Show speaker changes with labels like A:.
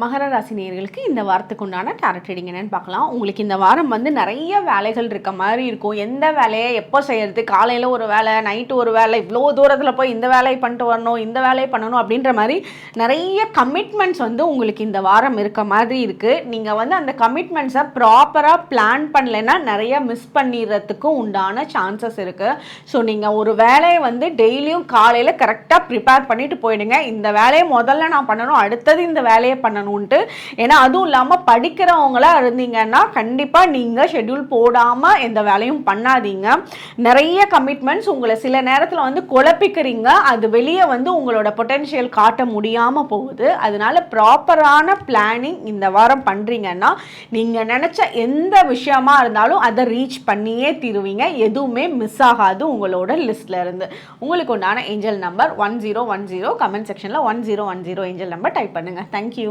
A: மகர ராசினியர்களுக்கு இந்த வாரத்துக்கு உண்டான டேரட் ரீடிங் என்னன்னு பார்க்கலாம். உங்களுக்கு இந்த வாரம் வந்து நிறைய வேலைகள் இருக்க மாதிரி இருக்கும். எந்த வேலையை எப்போ செய்யறது? காலையில் ஒரு வேலை நைட்டு ஒரு வேலை இவ்வளோ தூரத்தில் போய் இந்த வேலையை பண்ணிட்டு வரணும் இந்த வேலையை பண்ணணும் அப்படின்ற மாதிரி நிறைய கமிட்மெண்ட்ஸ் வந்து உங்களுக்கு இந்த வாரம் இருக்க மாதிரி இருக்குது நீங்கள் வந்து அந்த கமிட்மெண்ட்ஸை ப்ராப்பராக பிளான் பண்ணலைன்னா நிறைய மிஸ் பண்ணிடுறதுக்கும் உண்டான சான்சஸ் இருக்குது ஸோ நீங்கள் ஒரு வேலையை வந்து டெய்லியும் காலையில் கரெக்டாக ப்ரிப்பேர் பண்ணிட்டு போயிடுங்க. இந்த வேலையை முதல்ல நான் பண்ணணும் அடுத்தது இந்த வேலையை பண்ணணும். பண்ணணுன்ட்டு ஏன்னா அதுவும் இல்லாமல் படிக்கிறவங்களா இருந்தீங்கன்னா கண்டிப்பாக நீங்கள் ஷெட்யூல் போடாமல் எந்த வேலையும் பண்ணாதீங்க. நிறைய கமிட்மெண்ட்ஸ் உங்களை சில நேரத்தில் வந்து குழப்பிக்கிறீங்க. அது வெளியே வந்து உங்களோட பொட்டென்ஷியல் காட்ட முடியாமல் போகுது. அதனால ப்ராப்பரான பிளானிங் இந்த வாரம் பண்ணுறீங்கன்னா நீங்கள் நினச்ச எந்த விஷயமா இருந்தாலும் அதை ரீச் பண்ணியே தீருவீங்க. எதுவுமே மிஸ் ஆகாது உங்களோட லிஸ்ட்ல இருந்து. உங்களுக்கு உண்டான angel number one zero one zero comment செக்ஷனில் one zero one zero angel number type பண்ணுங்கள் தேங்க்யூ